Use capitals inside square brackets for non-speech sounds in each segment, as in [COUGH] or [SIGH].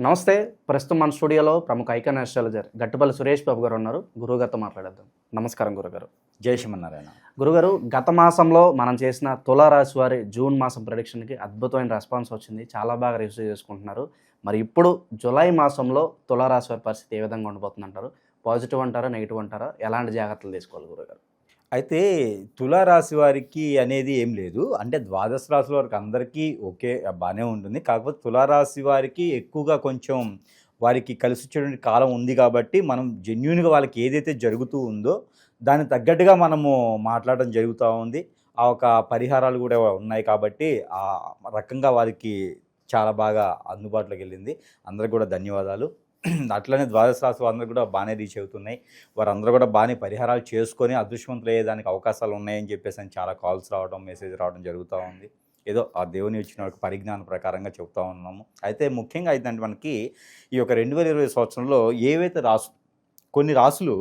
నమస్తే ప్రస్తుతం మన స్టూడియోలో ప్రముఖ ఐకాన్ ఆస్ట్రాలజర్ గట్టుపల్లి సురేష్ బాబు గారు ఉన్నారు. గురువుగారితో మాట్లాడేద్దాం. నమస్కారం గురుగారు జై శ్రీమన్నారాయణ. గురుగారు గత మాసంలో మనం చేసిన తులారాశి వారి జూన్ మాసం ప్రొడిక్షన్కి అద్భుతమైన రెస్పాన్స్ వచ్చింది. చాలా బాగా రిసీవ్ చేసుకుంటున్నారు. మరి ఇప్పుడు జూలై మాసంలో తులారాశి వారి పరిస్థితి ఏ విధంగా ఉండబోతుంది అంటారు పాజిటివ్ అంటారా నెగిటివ్ అంటారా? ఎలాంటి జాగ్రత్తలు తీసుకోవాలి గురుగారు అయితే తులారాశి వారికి అనేది ఏం లేదు. అంటే ద్వాదశ రాశుల వారికి అందరికీ ఓకే బాగానే ఉంటుంది. కాకపోతే తులారాశి వారికి ఎక్కువగా కొంచెం వారికి కలిసి వచ్చేటువంటి కాలం ఉంది కాబట్టి మనం జెన్యున్గా వాళ్ళకి ఏదైతే జరుగుతూ ఉందో దానికి తగ్గట్టుగా మనము మాట్లాడడం జరుగుతూ ఉంది. ఆ ఒక పరిహారాలు కూడా ఉన్నాయి కాబట్టి ఆ రకంగా వారికి చాలా బాగా అందుబాటులోకి వెళ్ళింది. అందరికి కూడా ధన్యవాదాలు. [CLEARS THROAT] అట్లనే ద్వాదశ రాశి వారందరూ కూడా బాగానే రీచ్ అవుతున్నాయి. వారందరూ కూడా బాగానే పరిహారాలు చేసుకొని అదృష్టవంతులు అయ్యేదానికి అవకాశాలు ఉన్నాయని చెప్పేసి అని చాలా కాల్స్ రావడం మెసేజ్ రావడం జరుగుతూ ఉంది. ఏదో ఆ దేవుని ఇచ్చిన పరిజ్ఞానం ప్రకారంగా చెప్తా ఉన్నాము. అయితే ముఖ్యంగా అయితే మనకి ఈ యొక్క రెండు వేల ఇరవై సంవత్సరంలో ఏవైతే రాసు కొన్ని రాసులు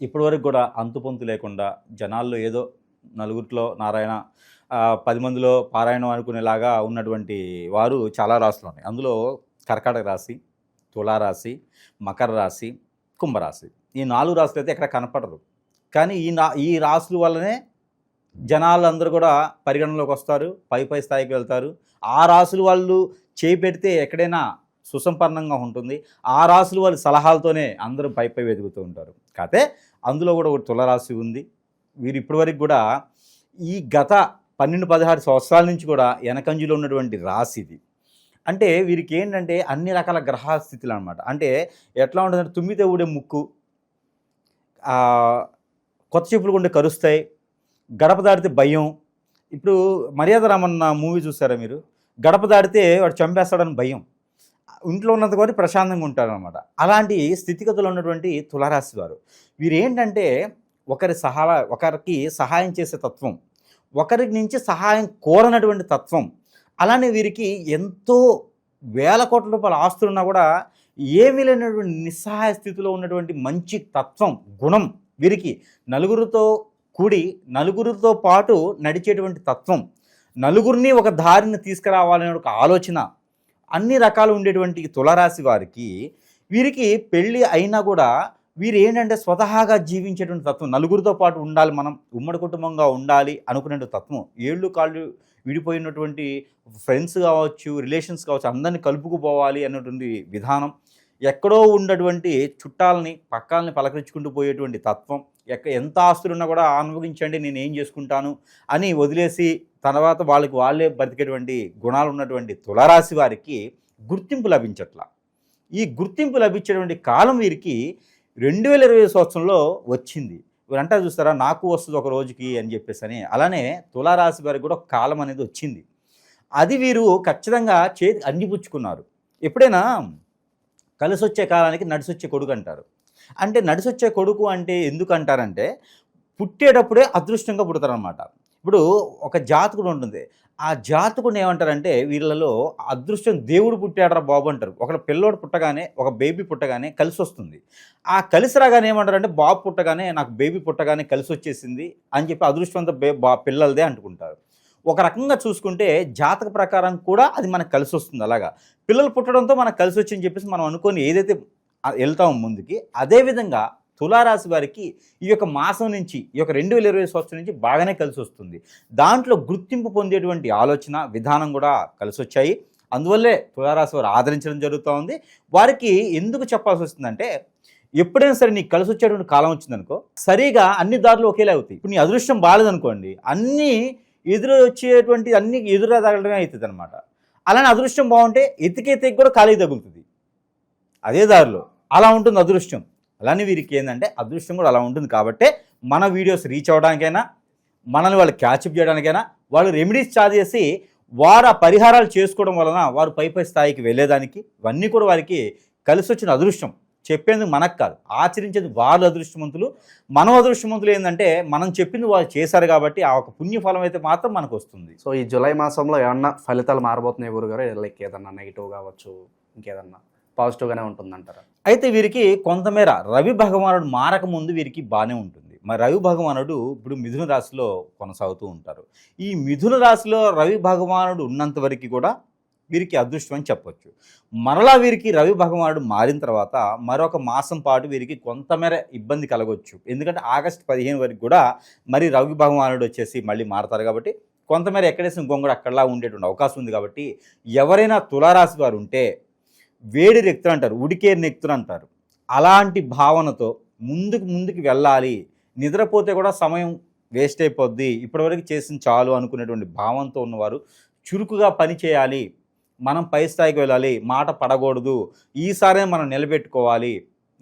ఇప్పటివరకు కూడా అంతుపొంతు లేకుండా జనాల్లో ఏదో నలుగురిలో నారాయణ పది మందిలో పారాయణం అనుకునేలాగా ఉన్నటువంటి వారు చాలా రాసులు ఉన్నాయి. అందులో కర్కాటక రాశి తులారాశి మకర రాశి కుంభరాశి. ఈ నాలుగు రాశులు అయితే ఎక్కడ కనపడరు. కానీ ఈ నా ఈ రాశుల వల్లనే జనాలందరూ కూడా పరిగణనలోకి వస్తారు పై పై స్థాయికి వెళ్తారు. ఆ రాశులు వాళ్ళు చేపెడితే ఎక్కడైనా సుసంపన్నంగా ఉంటుంది. ఆ రాశులు వాళ్ళ సలహాలతోనే అందరూ పై పై వెతుకుతూ ఉంటారు. కాకపోతే అందులో కూడా ఒక తులరాశి ఉంది. వీరు ఇప్పటివరకు కూడా ఈ గత పన్నెండు పదహారు సంవత్సరాల నుంచి కూడా వెనకంజులో ఉన్నటువంటి రాశి ఇది. అంటే వీరికి ఏంటంటే అన్ని రకాల గ్రహ స్థితులు అనమాట అంటే ఎట్లా ఉంటుందంటే తుమ్మితే ఊడే ముక్కు కొత్త చెప్పులు కొంటే కరుస్తాయి గడప దాడితే భయం. ఇప్పుడు మర్యాద రామన్న మూవీ చూసారా మీరు? గడప దాడితే వాడు చంపేస్తాడని భయం. ఇంట్లో ఉన్నంత వరకు ప్రశాంతంగా ఉంటారనమాట. అలాంటి స్థితిగతులు ఉన్నటువంటి తులారాశి వారు. వీరు ఏంటంటే ఒకరి సహాయ ఒకరికి సహాయం చేసే తత్వం ఒకరి నుంచి సహాయం కోరనటువంటి తత్వం. అలానే వీరికి ఎంతో వేల కోట్ల రూపాయల ఆస్తులున్నా కూడా ఏమీ లేనటువంటి నిస్సహాయ స్థితిలో ఉన్నటువంటి మంచి తత్వం గుణం వీరికి నలుగురితో కూడి నలుగురితో పాటు నడిచేటువంటి తత్వం. నలుగురిని ఒక దారిని తీసుకురావాలనే ఒక ఆలోచన అన్ని రకాలు ఉండేటువంటి తులరాశి వారికి వీరికి పెళ్ళి అయినా కూడా వీరు ఏంటంటే స్వతహాగా జీవించేటువంటి తత్వం. నలుగురితో పాటు ఉండాలి మనం ఉమ్మడి కుటుంబంగా ఉండాలి అనుకునే తత్వం. ఏళ్ళు కాళ్ళు విడిపోయినటువంటి ఫ్రెండ్స్ కావచ్చు రిలేషన్స్ కావచ్చు అందరినీ కలుపుకుపోవాలి అన్నటువంటి విధానం. ఎక్కడో ఉన్నటువంటి చుట్టాలని పక్కాలని పలకరించుకుంటూ పోయేటువంటి తత్వం. ఎక్క ఎంత ఆస్తులున్నా కూడా అనుభవించండి నేను ఏం చేసుకుంటాను అని వదిలేసి తర్వాత వాళ్ళకి వాళ్ళే బతికేటువంటి గుణాలు ఉన్నటువంటి తులరాశి వారికి గుర్తింపు లభించట్ల. ఈ గుర్తింపు లభించేటువంటి కాలం వీరికి రెండు వేల ఇరవై సంవత్సరంలో వచ్చింది. వీరంటా చూస్తారా నాకు వస్తుంది ఒక రోజుకి అని చెప్పేసి అని అలానే తులారాశి వారికి కూడా కాలం అనేది వచ్చింది. అది వీరు ఖచ్చితంగా చేతి అందిపుచ్చుకున్నారు ఎప్పుడైనా కలిసొచ్చే కాలానికి నడిసొచ్చే కొడుకు అంటారు. అంటే నడిసొచ్చే కొడుకు అంటే ఎందుకు అంటారంటే పుట్టేటప్పుడే అదృష్టంగా పుడతారనమాట ఇప్పుడు ఒక జాతకుడు ఉంటుంది. ఆ జాతకుడు ఏమంటారంటే వీళ్ళలో అదృష్టం దేవుడు పుట్టాడరా బాబు అంటారు. ఒక పిల్లోడు పుట్టగానే ఒక బేబీ పుట్టగానే కలిసి వస్తుంది. ఆ కలిసి రాగానే ఏమంటారంటే బాబు పుట్టగానే నాకు బేబీ పుట్టగానే కలిసి వచ్చేసింది అని చెప్పి అదృష్టవంత బే బా పిల్లలదే అంటుకుంటారు ఒక రకంగా చూసుకుంటే జాతక ప్రకారం కూడా అది మనకు కలిసి వస్తుంది అలాగా. పిల్లలు పుట్టడంతో మనకు కలిసి వచ్చిందని చెప్పేసి మనం అనుకొని ఏదైతే వెళ్తాము వెళ్తామో ముందుకి అదేవిధంగా తులారాశి వారికి ఈ యొక్క మాసం నుంచి ఈ యొక్క రెండు వేల ఇరవై సంవత్సరం నుంచి బాగానే కలిసి వస్తుంది. దాంట్లో గుర్తింపు పొందేటువంటి ఆలోచన విధానం కూడా కలిసి వచ్చాయి. అందువల్లే తులారాశి వారు ఆదరించడం జరుగుతూ ఉంది. వారికి ఎందుకు చెప్పాల్సి వస్తుందంటే ఎప్పుడైనా సరే నీకు కలిసి వచ్చేటువంటి కాలం వచ్చిందనుకో సరిగా అన్ని దారులు ఒకేలా అవుతాయి. ఇప్పుడు నీ అదృష్టం బాగాలేదనుకోండి అన్నీ ఎదురు వచ్చేటువంటి అన్ని ఎదురు తగలడమే అవుతుంది అనమాట అలానే అదృష్టం బాగుంటే ఎతికేతికి కూడా ఖాళీ తగులుతుంది. అదే దారిలో. అలా ఉంటుంది అదృష్టం. అలానే వీరికి ఏంటంటే అదృష్టం కూడా అలా ఉంటుంది కాబట్టి మన వీడియోస్ రీచ్ అవ్వడానికైనా మనల్ని వాళ్ళు క్యాచప్ చేయడానికైనా వాళ్ళు రెమెడీస్ చార్జ్ చేసి వారు ఆ పరిహారాలు చేసుకోవడం వలన వారు పై పై స్థాయికి వెళ్ళేదానికి ఇవన్నీ కూడా వారికి కలిసి వచ్చిన అదృష్టం. చెప్పేందుకు మనకు కాదు ఆచరించేది వాళ్ళు అదృష్టవంతులు. మనం అదృష్టవంతులు ఏంటంటే మనం చెప్పింది వాళ్ళు చేశారు కాబట్టి ఆ ఒక పుణ్యఫలం అయితే మాత్రం మనకు వస్తుంది. సో ఈ జూలై మాసంలో ఏమన్నా ఫలితాలు మారబోతున్నాయి గురుగారు? లైక్ ఏదన్నా నెగిటివ్ కావచ్చు ఇంకేదన్నా? పాజిటివ్గానే ఉంటుందంటారు. అయితే వీరికి కొంతమేర రవి భగవానుడు మారకముందు వీరికి బాగానే ఉంటుంది. మరి రవి భగవానుడు ఇప్పుడు మిథున రాశిలో కొనసాగుతూ ఉంటారు. ఈ మిథున రాశిలో రవి భగవానుడు ఉన్నంత వరకు కూడా వీరికి అదృష్టం అని చెప్పొచ్చు. మరలా వీరికి రవి భగవానుడు మారిన తర్వాత మరొక మాసం పాటు వీరికి కొంతమేర ఇబ్బంది కలగవచ్చు ఎందుకంటే ఆగస్టు పదిహేను వరకు కూడా మరి రవి భగవానుడు వచ్చేసి మళ్ళీ మారతారు కాబట్టి కొంతమేర ఎక్కడేసిన గొంగడు అక్కడలా ఉండేటువంటి అవకాశం ఉంది కాబట్టి ఎవరైనా తులారాశి వారు ఉంటే వేడి రెక్తులు అంటారు ఉడికే నెక్తులు అంటారు. అలాంటి భావనతో ముందుకు ముందుకు వెళ్ళాలి. నిద్రపోతే కూడా సమయం వేస్ట్ అయిపోద్ది. ఇప్పటివరకు చేసిన చాలు అనుకునేటువంటి భావంతో ఉన్నవారు చురుకుగా పని చేయాలి. మనం పై స్థాయికి వెళ్ళాలి. మాట పడకూడదు. ఈసారే మనం నిలబెట్టుకోవాలి.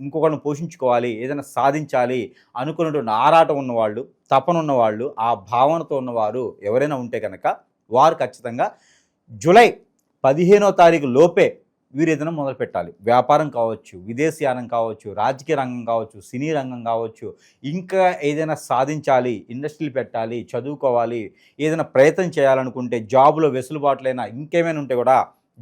ఇంకొకరిని పోషించుకోవాలి. ఏదైనా సాధించాలి అనుకున్నటువంటి ఆరాటం ఉన్నవాళ్ళు తపనున్నవాళ్ళు ఆ భావనతో ఉన్నవారు ఎవరైనా ఉంటే కనుక వారు ఖచ్చితంగా జూలై పదిహేనో తారీఖు లోపే వీరు ఏదైనా మొదలు పెట్టాలి. వ్యాపారం కావచ్చు విదేశీయానం కావచ్చు రాజకీయ రంగం కావచ్చు సినీ రంగం కావచ్చు ఇంకా ఏదైనా సాధించాలి ఇండస్ట్రీలు పెట్టాలి చదువుకోవాలి ఏదైనా ప్రయత్నం చేయాలనుకుంటే జాబ్లో వెసులుబాట్లైనా ఇంకేమైనా ఉంటే కూడా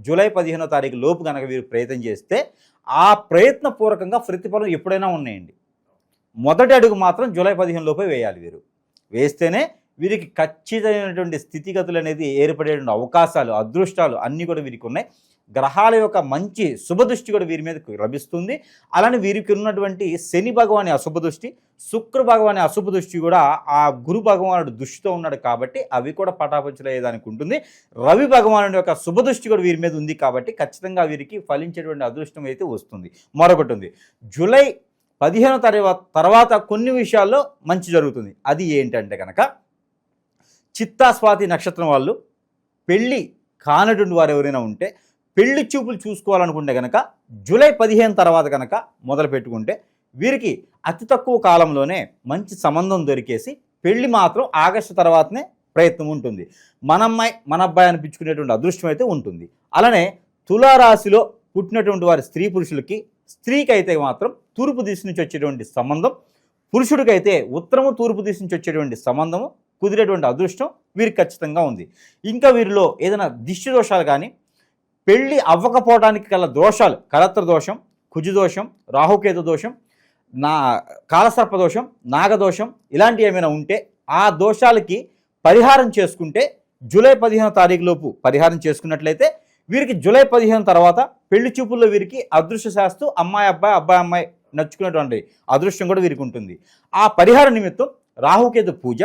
జూలై పదిహేనో తారీఖు లోపు కనుక వీరు ప్రయత్నం చేస్తే ఆ ప్రయత్నపూర్వకంగా ప్రతిఫలం ఎప్పుడైనా ఉన్నాయండి. మొదటి అడుగు మాత్రం జూలై పదిహేను లోపే వేయాలి వీరు. వేస్తేనే వీరికి ఖచ్చితమైనటువంటి స్థితిగతులు అనేది ఏర్పడేటువంటి అవకాశాలు అదృష్టాలు అన్నీ కూడా వీరికి ఉన్నాయి. గ్రహాల యొక్క మంచి శుభదృష్టి కూడా వీరి మీద లభిస్తుంది. అలానే వీరికి ఉన్నటువంటి శని భగవాని అశుభ దృష్టి శుక్ర భగవాని అశుభ దృష్టి కూడా ఆ గురు భగవానుడు దృష్టితో ఉన్నాడు కాబట్టి అవి కూడా పటాపంచలయ్యేదానికి ఉంటుంది. రవి భగవానుడి యొక్క శుభ దృష్టి కూడా వీరి మీద ఉంది కాబట్టి ఖచ్చితంగా వీరికి ఫలించేటువంటి అదృష్టం అయితే వస్తుంది. మరొకటి ఉంది. జూలై పదిహేనో తర్వాత తర్వాత కొన్ని విషయాల్లో మంచి జరుగుతుంది. అది ఏంటంటే కనుక చిత్తా స్వాతి నక్షత్రం వాళ్ళు పెళ్ళి కానటువంటి వారు ఎవరైనా ఉంటే పెళ్ళి చూపులు చూసుకోవాలనుకుంటే కనుక జూలై పదిహేను తర్వాత కనుక మొదలు పెట్టుకుంటే వీరికి అతి తక్కువ కాలంలోనే మంచి సంబంధం దొరికేసి పెళ్ళి మాత్రం ఆగస్టు తర్వాతనే ప్రయత్నం ఉంటుంది. మన అమ్మాయి మన అబ్బాయి అనిపించుకునేటువంటి అదృష్టం అయితే ఉంటుంది. అలానే తులారాశిలో పుట్టినటువంటి వారి స్త్రీ పురుషులకి స్త్రీకి అయితే మాత్రం తూర్పు దిశ నుంచి వచ్చేటువంటి సంబంధం పురుషుడికైతే ఉత్తరము తూర్పు దిశ నుంచి వచ్చేటువంటి సంబంధము కుదిరేటువంటి అదృష్టం వీరికి ఖచ్చితంగా ఉంది. ఇంకా వీరిలో ఏదైనా దిష్టి దోషాలు కానీ పెళ్ళి అవ్వకపోవడానికి గల దోషాలు కలత్ర దోషం కుజు దోషం రాహుకేతు దోషం నా కాలసర్ప దోషం నాగదోషం ఇలాంటివి ఏమైనా ఉంటే ఆ దోషాలకి పరిహారం చేసుకుంటే జూలై పదిహేను తారీఖులోపు పరిహారం చేసుకున్నట్లయితే వీరికి జూలై పదిహేను తర్వాత పెళ్ళి చూపుల్లో వీరికి అదృశ్య శాస్తు అమ్మాయి అబ్బాయి అబ్బాయి అమ్మాయి నచ్చుకునేటువంటి అదృష్టం కూడా వీరికి ఉంటుంది. ఆ పరిహార నిమిత్తం రాహుకేతు పూజ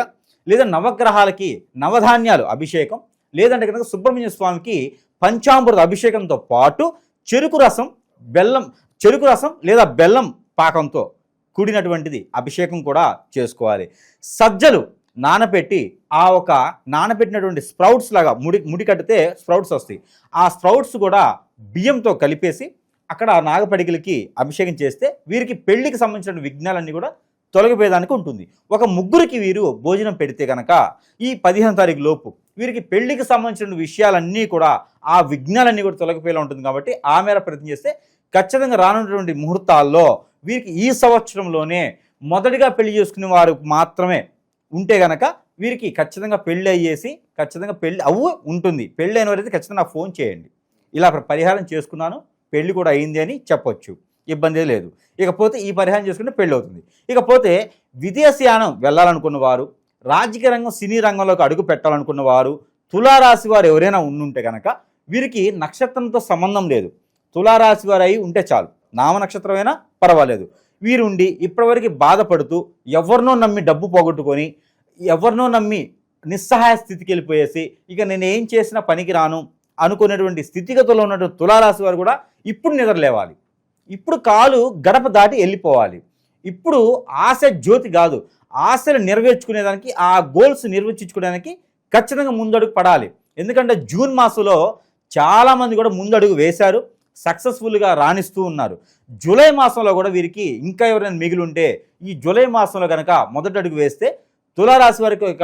లేదా నవగ్రహాలకి నవధాన్యాలు అభిషేకం లేదంటే కనుక సుబ్రహ్మణ్య స్వామికి పంచామృత అభిషేకంతో పాటు చెరుకు రసం బెల్లం చెరుకు రసం లేదా బెల్లం పాకంతో కూడినటువంటిది అభిషేకం కూడా చేసుకోవాలి. సజ్జలు నానబెట్టి ఆ ఒక నానపెట్టినటువంటి స్ప్రౌట్స్ లాగా ముడి ముడి కడితే స్ప్రౌట్స్ వస్తాయి. ఆ స్ప్రౌట్స్ కూడా బియ్యంతో కలిపేసి అక్కడ ఆ నాగపడికలకి అభిషేకం చేస్తే వీరికి పెళ్ళికి సంబంధించిన విఘ్నాలన్నీ కూడా తొలగిపోయేదానికి ఉంటుంది. ఒక ముగ్గురికి వీరు భోజనం పెడితే కనుక ఈ పదిహేను తారీఖు లోపు వీరికి పెళ్ళికి సంబంధించిన విషయాలన్నీ కూడా ఆ విఘ్నాలన్నీ కూడా తొలగిపోయేలా ఉంటుంది కాబట్టి ఆ మేర ప్రయత్నం చేస్తే ఖచ్చితంగా రానున్నటువంటి ముహూర్తాల్లో వీరికి ఈ సంవత్సరంలోనే మొదటిగా పెళ్ళి చేసుకునే వారు మాత్రమే ఉంటే గనక వీరికి ఖచ్చితంగా పెళ్ళి అయ్యేసి ఖచ్చితంగా పెళ్ళి అవ్వు ఉంటుంది. పెళ్ళి అయిన వారైతే ఖచ్చితంగా ఫోన్ చేయండి. ఇలా పరిహారం చేసుకున్నాను పెళ్ళి కూడా అయింది అని చెప్పొచ్చు. ఇబ్బంది లేదు. ఇకపోతే ఈ పరిహారం చేసుకుంటే పెళ్ళి అవుతుంది ఇకపోతే విదేశయానం వెళ్ళాలనుకున్న వారు రాజకీయ రంగం సినీ రంగంలోకి అడుగు పెట్టాలనుకున్న వారు తులారాశి వారు ఎవరైనా ఉండుంటే కనుక వీరికి నక్షత్రంతో సంబంధం లేదు. తులారాశి వారు అయి ఉంటే చాలు. నామ నక్షత్రమైనా పర్వాలేదు. వీరుండి ఇప్పటివరకు బాధపడుతూ ఎవరినో నమ్మి డబ్బు పోగొట్టుకొని ఎవరినో నమ్మి నిస్సహాయ స్థితికి వెళ్ళిపోయేసి ఇక నేను ఏం చేసినా పనికి రాను అనుకునేటువంటి స్థితిగతుల్లో ఉన్నటువంటి తులారాశి వారు కూడా ఇప్పుడు నిద్రలేవాలి. ఇప్పుడు కాలు గడప దాటి వెళ్ళిపోవాలి. ఇప్పుడు ఆశ జ్యోతి కాదు. ఆశలు నెరవేర్చుకునేదానికి ఆ గోల్స్ నిర్వచించుకోవడానికి ఖచ్చితంగా ముందడుగు పడాలి. ఎందుకంటే జూన్ మాసంలో చాలామంది కూడా ముందడుగు వేశారు. సక్సెస్ఫుల్గా రాణిస్తూ ఉన్నారు. జూలై మాసంలో కూడా వీరికి ఇంకా ఎవరైనా మిగిలి ఉంటే ఈ జూలై మాసంలో కనుక మొదటి అడుగు వేస్తే తులారాశి వారికి ఒక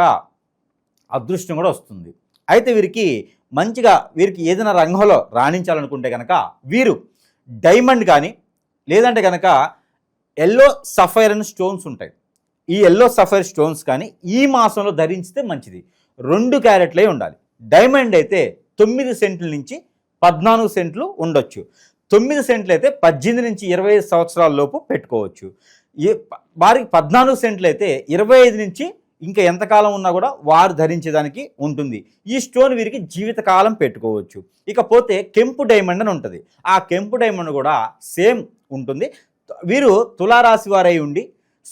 అదృష్టం కూడా వస్తుంది. అయితే వీరికి మంచిగా వీరికి ఏదైనా రంగంలో రాణించాలనుకుంటే కనుక వీరు డైమండ్ కానీ లేదంటే కనుక ఎల్లో సఫైర్ అని స్టోన్స్ ఉంటాయి. ఈ ఎల్లో సఫైర్ స్టోన్స్ కానీ ఈ మాసంలో ధరించితే మంచిది. రెండు క్యారెట్లే ఉండాలి. డైమండ్ అయితే తొమ్మిది సెంట్ల నుంచి పద్నాలుగు సెంట్లు ఉండొచ్చు. తొమ్మిది సెంట్లు అయితే పద్దెనిమిది నుంచి ఇరవై ఐదు సంవత్సరాల లోపు పెట్టుకోవచ్చు. వారికి పద్నాలుగు సెంట్లు అయితే ఇరవై ఐదు నుంచి ఇంకా ఎంతకాలం ఉన్నా కూడా వారు ధరించేదానికి ఉంటుంది. ఈ స్టోన్ వీరికి జీవితకాలం పెట్టుకోవచ్చు. ఇకపోతే కెంపు డైమండ్ అని ఉంటుంది. ఆ కెంపు డైమండ్ కూడా సేమ్ ఉంటుంది. వీరు తులారాశి వారై ఉండి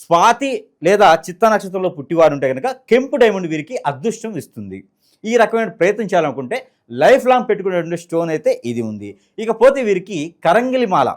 స్వాతి లేదా చిత్త నక్షత్రంలో పుట్టివారు ఉంటే కనుక కెంపు డైమండ్ వీరికి అదృష్టం ఇస్తుంది. ఈ రకమైన ప్రయత్నం చేయాలనుకుంటే లైఫ్ లాంగ్ పెట్టుకునేటువంటి స్టోన్ అయితే ఇది ఉంది. ఇకపోతే వీరికి కరంగిలి మాల.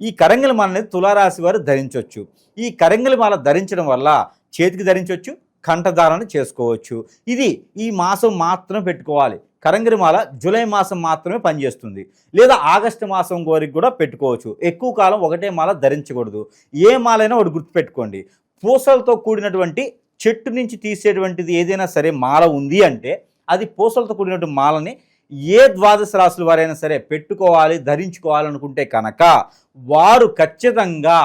ఈ కరంగిలి మాల అనేది తులారాశి వారు ధరించవచ్చు ఈ కరంగిలి మాల ధరించడం వల్ల చేతికి ధరించవచ్చు కంఠధారణ చేసుకోవచ్చు. ఇది ఈ మాసం మాత్రమే పెట్టుకోవాలి. కరంగిరి మాల జూలై మాసం మాత్రమే పనిచేస్తుంది. లేదా ఆగస్టు మాసం వరకు కూడా పెట్టుకోవచ్చు. ఎక్కువ కాలం ఒకటే మాల ధరించకూడదు. ఏ మాలైనా ఒకటి గుర్తుపెట్టుకోండి. పూసలతో కూడినటువంటి చెట్టు నుంచి తీసేటువంటిది ఏదైనా సరే మాల ఉంది అంటే అది పూసలతో కూడినటువంటి మాలని ఏ ద్వాదశ రాశుల వారైనా సరే పెట్టుకోవాలి ధరించుకోవాలనుకుంటే కనుక వారు ఖచ్చితంగా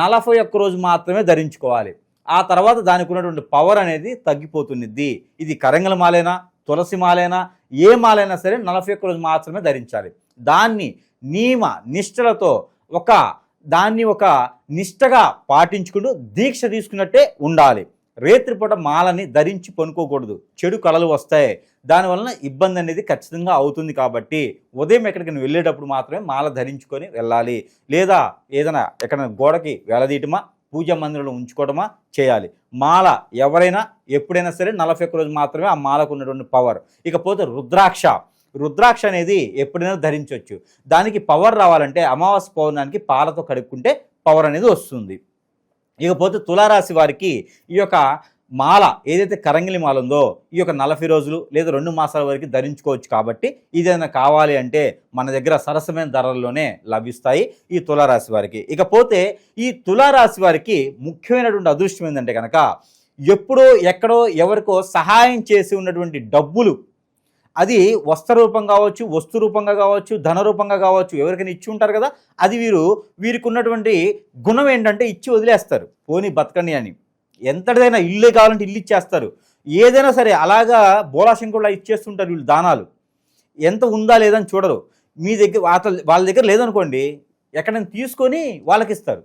నలభై ఒక్క రోజు మాత్రమే ధరించుకోవాలి. ఆ తర్వాత దానికి ఉన్నటువంటి పవర్ అనేది తగ్గిపోతున్నది. ఇది కరంగల మాలైనా తులసి మాలైనా ఏ మాలైనా సరే నలభై ఒక్క రోజు మాత్రమే ధరించాలి. దాన్ని నియమ నిష్టలతో ఒక దాన్ని ఒక నిష్టగా పాటించుకుంటూ దీక్ష తీసుకున్నట్టే ఉండాలి. రేత్రిపూట మాలని ధరించి పనుకోకూడదు. చెడు కళలు వస్తాయి. దానివలన ఇబ్బంది అనేది ఖచ్చితంగా అవుతుంది కాబట్టి ఉదయం ఎక్కడికైనా వెళ్ళేటప్పుడు మాత్రమే మాల ధరించుకొని వెళ్ళాలి. లేదా ఏదైనా ఎక్కడైనా గోడకి వేలదీయటమా పూజ మందిరంలో ఉంచుకోవడమా? చేయాలి. మాల ఎవరైనా ఎప్పుడైనా సరే నలభై ఒక్క రోజు మాత్రమే ఆ మాలకు ఉన్నటువంటి పవర్ ఇకపోతే రుద్రాక్ష. రుద్రాక్ష అనేది ఎప్పుడైనా ధరించవచ్చు దానికి పవర్ రావాలంటే అమావాస్య పౌర్ణానికి పాలతో కడుక్కుంటే పవర్ అనేది వస్తుంది. ఇకపోతే తులారాశి వారికి ఈ యొక్క మాల ఏదైతే కరంగిలి మాల ఉందో ఈ యొక్క నలభై రోజులు లేదా రెండు మాసాల వరకు ధరించుకోవచ్చు కాబట్టి ఇదేదైనా కావాలి అంటే మన దగ్గర సరసమైన ధరల్లోనే లభిస్తాయి ఈ తులారాశి వారికి. ఇకపోతే ఈ తులారాశి వారికి ముఖ్యమైనటువంటి అదృష్టం ఏంటంటే కనుక ఎప్పుడో ఎక్కడో ఎవరికో సహాయం చేసి ఉన్నటువంటి డబ్బులు అది వస్త్ర రూపం కావచ్చు వస్తు రూపంగా కావచ్చు ధన రూపంగా కావచ్చు ఎవరికైనా ఇచ్చి ఉంటారు కదా అది వీరు వీరికి ఉన్నటువంటి గుణం ఏంటంటే ఇచ్చి వదిలేస్తారు. పోనీ బతకండి అని. ఎంతటిదైనా ఇల్లు కావాలంటే ఇల్లు ఇచ్చేస్తారు. ఏదైనా సరే అలాగా బోలాశంకుడులా ఇచ్చేస్తుంటారు వీళ్ళు దానాలు. ఎంత ఉందా లేదని చూడరు. మీ దగ్గర వాళ్ళ వాళ్ళ దగ్గర లేదనుకోండి ఎక్కడైనా తీసుకొని వాళ్ళకి ఇస్తారు.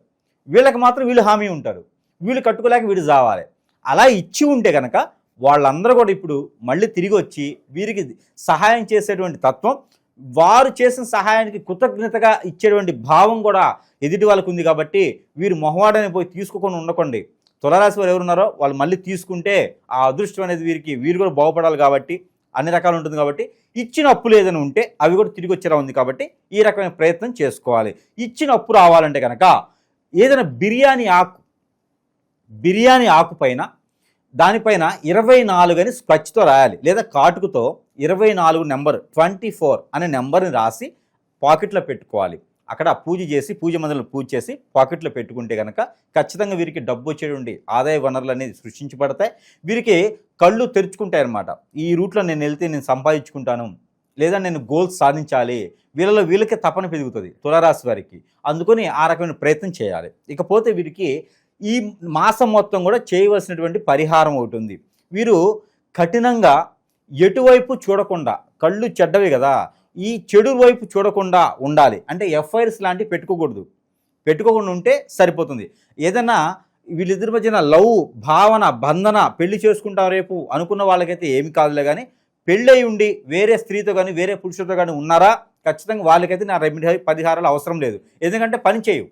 వీళ్ళకి మాత్రం వీళ్ళు హామీ ఉంటారు. వీళ్ళు కట్టుకోలేక వీడు జావాలి అలా ఇచ్చి ఉంటే కనుక వాళ్ళందరూ కూడా ఇప్పుడు మళ్ళీ తిరిగి వచ్చి వీరికి సహాయం చేసేటువంటి తత్వం వారు చేసిన సహాయానికి కృతజ్ఞతగా ఇచ్చేటువంటి భావం కూడా ఎదుటి వాళ్ళకు ఉంది కాబట్టి వీరు మొహవాడని పోయి తీసుకోకుండా ఉండకండి. తులరాశి వారు ఎవరున్నారో వాళ్ళు మళ్ళీ తీసుకుంటే ఆ అదృష్టం అనేది వీరికి వీరు కూడా బాగుపడాలి కాబట్టి అన్ని రకాలు ఉంటుంది కాబట్టి ఇచ్చిన అప్పులు ఏదైనా ఉంటే అవి కూడా తిరిగి వచ్చేలా ఉంది కాబట్టి ఈ రకమైన ప్రయత్నం చేసుకోవాలి. ఇచ్చిన అప్పు రావాలంటే కనుక ఏదైనా బిర్యానీ ఆకు బిర్యానీ ఆకు పైన దానిపైన ఇరవై నాలుగు అని స్క్వచ్తో రాయాలి. లేదా కాటుకుతో ఇరవై నాలుగు నెంబర్ ట్వంటీ ఫోర్ అనే నెంబర్ని రాసి పాకెట్లో పెట్టుకోవాలి. అక్కడ పూజ చేసి పూజ మందులను పూజ చేసి పాకెట్లో పెట్టుకుంటే కనుక ఖచ్చితంగా వీరికి డబ్బు వచ్చేటువంటి ఆదాయ వనరులు అనేది సృష్టించబడతాయి. వీరికి కళ్ళు తెరుచుకుంటాయి అన్నమాట ఈ రూట్లో నేను వెళ్తే నేను సంపాదించుకుంటాను లేదా నేను గోల్స్ సాధించాలి వీళ్ళలో వీళ్ళకే తపన పెరుగుతుంది తులారాశి వారికి. అందుకని ఆ రకమైన ప్రయత్నం చేయాలి. ఇకపోతే వీరికి ఈ మాసం మొత్తం కూడా చేయవలసినటువంటి పరిహారం ఒకటి ఉంది. వీరు కఠినంగా ఎటువైపు చూడకుండా కళ్ళు చెడ్డవి కదా ఈ చెడు వైపు చూడకుండా ఉండాలి. అంటే ఎఫ్ఐఆర్స్ లాంటివి పెట్టుకోకూడదు. పెట్టుకోకుండా ఉంటే సరిపోతుంది. ఏదైనా వీళ్ళిద్దరి మధ్యన లవ్ భావన బంధన పెళ్ళి చేసుకుంటాం రేపు అనుకున్న వాళ్ళకైతే ఏమి కాదులే కానీ పెళ్ళై ఉండి వేరే స్త్రీతో కానీ వేరే పురుషులతో కానీ ఉన్నారా? ఖచ్చితంగా వాళ్ళకైతే నా రెమెడీ పరిహారాలు అవసరం లేదు. ఎందుకంటే పని చేయవు.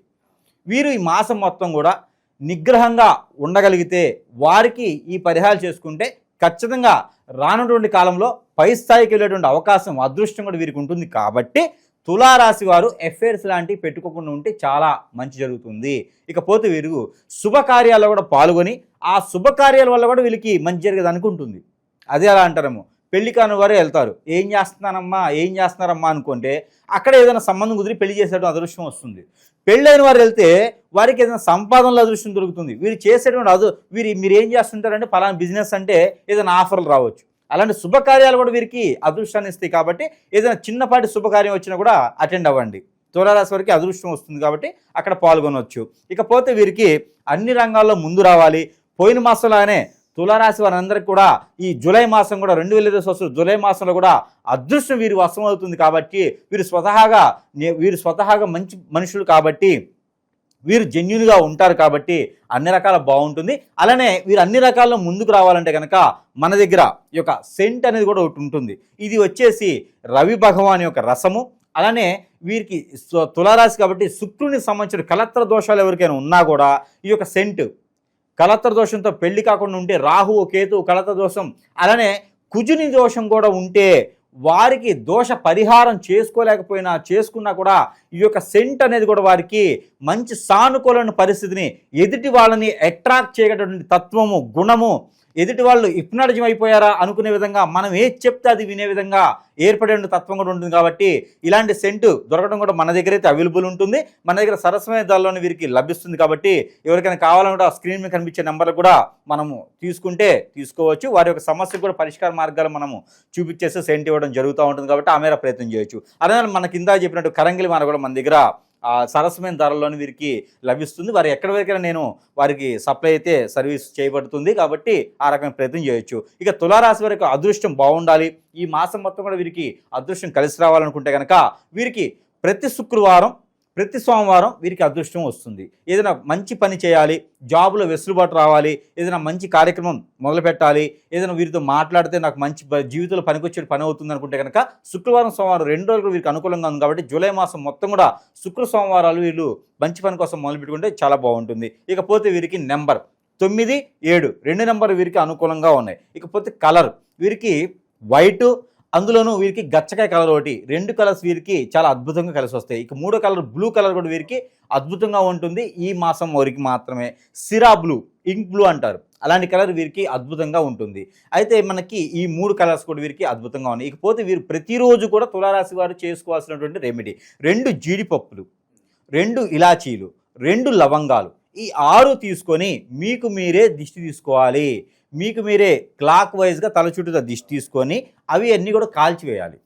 వీరు ఈ మాసం మొత్తం కూడా నిగ్రహంగా ఉండగలిగితే వారికి ఈ పరిహారాలు చేసుకుంటే ఖచ్చితంగా రానటువంటి కాలంలో పై స్థాయికి వెళ్ళేటువంటి అవకాశం అదృష్టం కూడా వీరికి ఉంటుంది. కాబట్టి తులారాశి వారు ఎఫైర్స్ లాంటివి పెట్టుకోకుండా ఉంటే చాలా మంచి జరుగుతుంది. ఇకపోతే వీరు శుభకార్యాల్లో కూడా పాల్గొని ఆ శుభకార్యాల వల్ల కూడా వీళ్ళకి మంచి జరిగేది అనుకుంటుంది. అదే అలా అంటారేమో. పెళ్ళి కాని వారే వెళ్తారు. ఏం చేస్తున్నానమ్మా ఏం చేస్తున్నారమ్మా అనుకుంటే అక్కడ ఏదైనా సంబంధం కుదిరి పెళ్ళి చేసేటువంటి అదృష్టం వస్తుంది. పెళ్ళైన వారు వెళ్తే వారికి ఏదైనా సంపాదనలో అదృష్టం దొరుకుతుంది. వీరు చేసేటువంటి అదు వీరు మీరు ఏం చేస్తుంటారంటే పలానా బిజినెస్ అంటే ఏదైనా ఆఫర్లు రావచ్చు. అలాంటి శుభకార్యాలు కూడా వీరికి అదృష్టాన్ని ఇస్తాయి కాబట్టి ఏదైనా చిన్నపాటి శుభకార్యం వచ్చినా కూడా అటెండ్ అవ్వండి. తులారాశి వారికి అదృష్టం వస్తుంది కాబట్టి అక్కడ పాల్గొనవచ్చు. ఇకపోతే వీరికి అన్ని రంగాల్లో ముందు రావాలి. పోయిన మాసంలోనే తులారాశి వారందరికీ కూడా ఈ జూలై మాసం కూడా రెండు వేల ఇరవై సంవత్సరం జూలై మాసంలో కూడా అదృష్టం వీరి వశమవుతుంది కాబట్టి వీరు స్వతహాగా నే- వీరు స్వతహాగా మంచి మనుషులు కాబట్టి వీరు జెన్యున్గా ఉంటారు కాబట్టి అన్ని రకాల బాగుంటుంది. అలానే వీరు అన్ని రకాల్లో ముందుకు రావాలంటే కనుక మన దగ్గర ఈ యొక్క సెంట్ అనేది కూడా ఒకటి ఉంటుంది. ఇది వచ్చేసి రవి భగవాన్ యొక్క రసము. అలానే వీరికి తులారాశి కాబట్టి శుక్రునికి సంబంధించిన కలత్ర దోషాలు ఎవరికైనా ఉన్నా కూడా ఈ యొక్క సెంట్ కలత్ర దోషంతో పెళ్ళి కాకుండా ఉంటే రాహు కేతు కలత్ర దోషం అలానే కుజుని దోషం కూడా ఉంటే వారికి దోష పరిహారం చేసుకోలేకపోయినా చేసుకున్నా కూడా ఈ యొక్క సెంట్ అనేది కూడా వారికి మంచి సానుకూలమైన పరిస్థితిని ఎదుటి వాళ్ళని అట్రాక్ట్ చేయగలటువంటి తత్వము గుణము ఎదుటి వాళ్ళు ఇప్నాలజం అయిపోయారా అనుకునే విధంగా మనం ఏది చెప్తే అది వినే విధంగా ఏర్పడే తత్వం కూడా ఉంటుంది కాబట్టి ఇలాంటి సెంటు దొరకడం కూడా మన దగ్గర అయితే అవైలబుల్ ఉంటుంది. మన దగ్గర సరసమైన దానిలోని వీరికి లభిస్తుంది కాబట్టి ఎవరికైనా కావాలని కూడా స్క్రీన్ మీద కనిపించే నెంబర్లు కూడా మనము తీసుకుంటే తీసుకోవచ్చు. వారి యొక్క సమస్యకు కూడా పరిష్కార మార్గాలు మనము చూపించేసి సెంట్ ఇవ్వడం జరుగుతూ ఉంటుంది కాబట్టి ఆ మేర ప్రయత్నం చేయొచ్చు. అదే మన కింద చెప్పినట్టు కరంగిలి మార కూడా మన దగ్గర సరసమైన ధరల్లోని వీరికి లభిస్తుంది. వారు ఎక్కడి వరకు నేను వారికి సప్లై అయితే సర్వీస్ చేయబడుతుంది కాబట్టి ఆ రకమైన ప్రయత్నం చేయొచ్చు. ఇక తులారాశి వారికి అదృష్టం బాగుండాలి. ఈ మాసం మొత్తం కూడా వీరికి అదృష్టం కలిసి రావాలనుకుంటే కనుక వీరికి ప్రతి శుక్రవారం ప్రతి సోమవారం వీరికి అదృష్టం వస్తుంది. ఏదైనా మంచి పని చేయాలి జాబులో వెసులుబాటు రావాలి ఏదైనా మంచి కార్యక్రమం మొదలుపెట్టాలి ఏదైనా వీరితో మాట్లాడితే నాకు మంచి జీవితంలో పనికొచ్చే పని అవుతుంది అనుకుంటే కనుక శుక్రవారం సోమవారం రెండు రోజులు వీరికి అనుకూలంగా ఉంది కాబట్టి జూలై మాసం మొత్తం కూడా శుక్ర సోమవారాలు వీళ్ళు మంచి పని కోసం మొదలు పెట్టుకుంటే చాలా బాగుంటుంది. ఇకపోతే వీరికి నెంబర్ తొమ్మిది ఏడు రెండు నెంబర్ వీరికి అనుకూలంగా ఉన్నాయి. ఇకపోతే కలర్ వీరికి వైటు అందులోనూ వీరికి గచ్చకాయ కలర్ ఒకటి రెండు కలర్స్ వీరికి చాలా అద్భుతంగా కలిసి వస్తాయి. ఇక మూడో కలర్ బ్లూ కలర్ కూడా వీరికి అద్భుతంగా ఉంటుంది. ఈ మాసం వరకు మాత్రమే. సిరా బ్లూ ఇంక్ బ్లూ అంటారు. అలాంటి కలర్ వీరికి అద్భుతంగా ఉంటుంది. అయితే మనకి ఈ మూడు కలర్స్ కూడా వీరికి అద్భుతంగా ఉన్నాయి. ఇకపోతే వీరు ప్రతిరోజు కూడా తులారాశి వారు చేసుకోవాల్సినటువంటి రెమెడీ రెండు జీడిపప్పులు రెండు ఇలాచీలు రెండు లవంగాలు ఈ ఆరు తీసుకొని మీకు మీరే దిష్టి తీసుకోవాలి. మీకు మీరే క్లాక్ వైజ్గా తల చుట్టూ దిష్టి తీసుకొని అవి అన్నీ కూడా కాల్చివేయాలి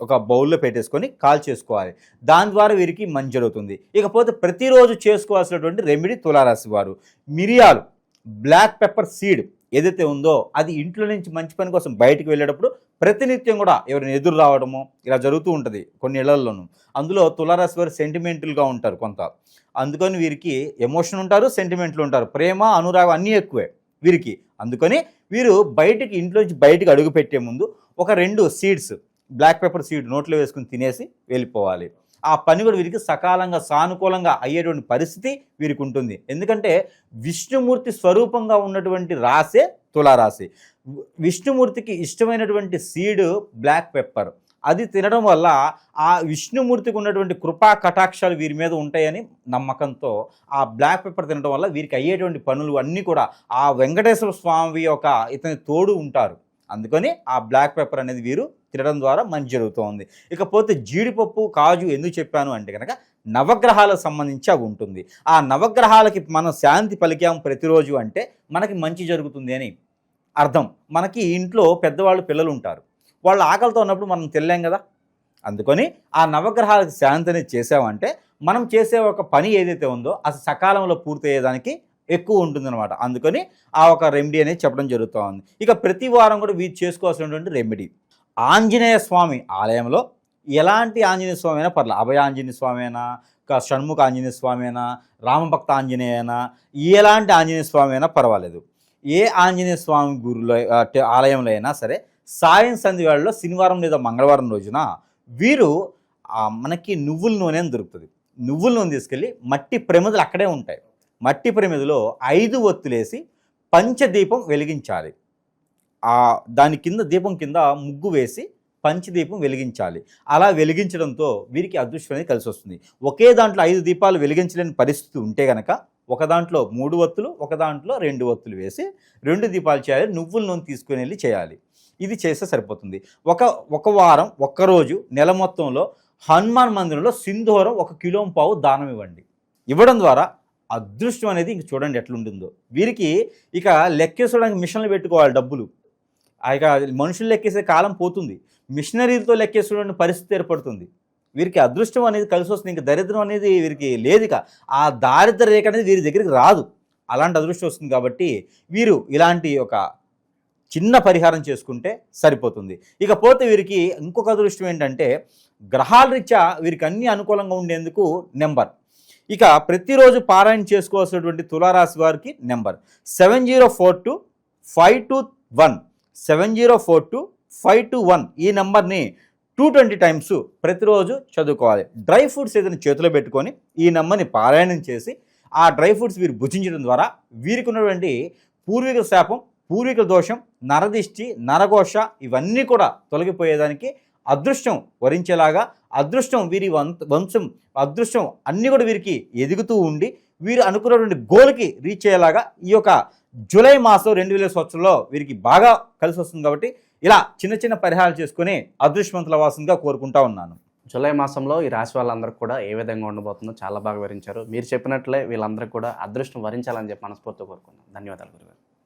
ఒక బౌల్లో పెట్టేసుకొని కాల్ చేసుకోవాలి దాని ద్వారా వీరికి మంచి జరుగుతుంది. ఇకపోతే ప్రతిరోజు చేసుకోవాల్సినటువంటి రెమెడీ తులారాశి వారు మిరియాలు బ్లాక్ పెప్పర్ సీడ్ ఏదైతే ఉందో అది ఇంట్లో నుంచి మంచి పని కోసం బయటకు వెళ్ళేటప్పుడు ప్రతినిత్యం కూడా ఎవరైనా ఎదురు రావడము ఇలా జరుగుతూ ఉంటుంది కొన్ని ఇళ్ళలోనూ అందులో తులారాశి వారు సెంటిమెంటల్గా ఉంటారు కొంత. అందుకని వీరికి ఎమోషన్ ఉంటారు సెంటిమెంట్లు ఉంటారు. ప్రేమ అనురాగం అన్నీ ఎక్కువే. వీరికి. అందుకని వీరు బయటికి ఇంట్లోంచి బయటికి అడుగు పెట్టే ముందు ఒక రెండు సీడ్స్ బ్లాక్ పెప్పర్ సీడ్ నోట్లో వేసుకుని తినేసి వెళ్ళిపోవాలి. ఆ పని కూడా వీరికి సకాలంగా సానుకూలంగా అయ్యేటువంటి పరిస్థితి వీరికి ఉంటుంది. ఎందుకంటే విష్ణుమూర్తి స్వరూపంగా ఉన్నటువంటి రాసే తులారాశి. విష్ణుమూర్తికి ఇష్టమైనటువంటి సీడ్ బ్లాక్ పెప్పర్ అది తినడం వల్ల ఆ విష్ణుమూర్తికి ఉన్నటువంటి కృపా కటాక్షాలు వీరి మీద ఉంటాయని నమ్మకంతో ఆ బ్లాక్ పెప్పర్ తినడం వల్ల వీరికి అయ్యేటువంటి పనులు అన్నీ కూడా ఆ వెంకటేశ్వర స్వామి యొక్క ఇతని తోడు ఉంటారు. అందుకని ఆ బ్లాక్ పెప్పర్ అనేది వీరు తినడం ద్వారా మంచి జరుగుతోంది. ఇకపోతే జీడిపప్పు కాజు ఎందుకు చెప్పాను అంటే కనుక నవగ్రహాలకు సంబంధించి అవి ఉంటుంది. ఆ నవగ్రహాలకి మనం శాంతి పలికాము ప్రతిరోజు అంటే మనకి మంచి జరుగుతుంది అని అర్థం. మనకి ఇంట్లో పెద్దవాళ్ళు పిల్లలు ఉంటారు. వాళ్ళు ఆకలితో ఉన్నప్పుడు మనం తెల్లాం కదా? అందుకని ఆ నవగ్రహాలకు శాంతిని చేసామంటే మనం చేసే ఒక పని ఏదైతే ఉందో అది సకాలంలో పూర్తయ్యేదానికి ఎక్కువ ఉంటుందన్నమాట. అందుకని ఆ ఒక రెమెడీ అనేది చెప్పడం జరుగుతూ ఉంది. ఇక ప్రతి వారం కూడా వీరు చేసుకోవాల్సినటువంటి రెమెడీ ఆంజనేయ స్వామి ఆలయంలో ఎలాంటి ఆంజనేయ స్వామి అయినా పర్లేదు అభయ ఆంజనేయ స్వామి అయినా షణ్ముఖ ఆంజనేయ స్వామి అయినా రామభక్త ఆంజనేయ అయినా ఎలాంటి ఆంజనేయ స్వామి అయినా పర్వాలేదు. ఏ ఆంజనేయ స్వామి గురులో ఆలయంలో అయినా సరే సాయం సంధివేళలో శనివారం లేదా మంగళవారం రోజున వీరు మనకి నువ్వుల నూనె అని దొరుకుతుంది. నువ్వుల నూనె తీసుకెళ్ళి మట్టి ప్రమిదలు అక్కడే ఉంటాయి. మట్టి ప్రమిదలో ఐదు ఒత్తులేసి పంచదీపం వెలిగించాలి. దాని కింద దీపం కింద ముగ్గు వేసి పంచదీపం వెలిగించాలి. అలా వెలిగించడంతో వీరికి అదృష్టం అనేది కలిసి వస్తుంది. ఒకే దాంట్లో ఐదు దీపాలు వెలిగించలేని పరిస్థితి ఉంటే గనక ఒక దాంట్లో మూడు ఒత్తులు ఒక దాంట్లో రెండు ఒత్తులు వేసి రెండు దీపాలు చేయాలి. నువ్వుల నూనె తీసుకుని వెళ్ళి చేయాలి. ఇది చేస్తే సరిపోతుంది. ఒక ఒక వారం ఒక్క రోజు నెల మొత్తంలో హనుమాన్ మందిరంలో సింధూరం ఒక కిలో పావు దానం ఇవ్వండి. ఇవ్వడం ద్వారా అదృష్టం అనేది ఇంక చూడండి ఎట్లుంటుందో. వీరికి ఇక లెక్కేసుకోవడానికి మిషన్లు పెట్టుకోవాలి డబ్బులు. ఆ ఇక మనుషులు లెక్కేసే కాలం పోతుంది. మిషనరీలతో లెక్కేసుకోవడానికి పరిస్థితి ఏర్పడుతుంది. వీరికి అదృష్టం అనేది కలిసి వస్తుంది. ఇంకా దరిద్రం అనేది వీరికి లేదు ఇక. ఆ దారిద్ర రేఖ అనేది వీరి దగ్గరికి రాదు. అలాంటి అదృష్టం వస్తుంది కాబట్టి వీరు ఇలాంటి ఒక చిన్న పరిహారం చేసుకుంటే సరిపోతుంది. ఇకపోతే వీరికి ఇంకొక అదృష్టం ఏంటంటే గ్రహాల రీత్యా వీరికి అన్ని అనుకూలంగా ఉండేందుకు నెంబర్. ఇక ప్రతిరోజు పారాయణ చేసుకోవాల్సినటువంటి తులారాశి వారికి number. Seven zero four two five two one. Seven zero four two five two one. ఈ నెంబర్ని టూ ట్వంటీ టైమ్స్ ప్రతిరోజు చదువుకోవాలి. డ్రై ఫ్రూట్స్ ఏదైనా చేతిలో పెట్టుకొని ఈ నెంబర్ని పారాయణం చేసి ఆ డ్రై ఫ్రూట్స్ వీరు భుజించడం ద్వారా వీరికి ఉన్నటువంటి పూర్వీకుల శాపం పూర్వీకుల దోషం నరదిష్టి నరఘోష ఇవన్నీ కూడా తొలగిపోయేదానికి అదృష్టం వరించేలాగా అదృష్టం వీరి వంశం అదృష్టం అన్నీ కూడా వీరికి ఎదుగుతూ ఉండి వీరు అనుకున్నటువంటి గోల్కి రీచ్ అయ్యేలాగా ఈ యొక్క జూలై మాసం రెండు వేల సంవత్సరంలో వీరికి బాగా కలిసి వస్తుంది కాబట్టి ఇలా చిన్న చిన్న పరిహారాలు చేసుకుని అదృష్టవంతుల వాసంగా కోరుకుంటా ఉన్నాను. జూలై మాసంలో ఈ రాశి వాళ్ళందరికీ కూడా ఏ విధంగా ఉండబోతుందో చాలా బాగా వివరించారు. మీరు చెప్పినట్లే వీళ్ళందరికీ కూడా అదృష్టం వరించాలని చెప్పి మనస్ఫూర్తిగా కోరుకున్నాను ధన్యవాదాలు గురుగారు.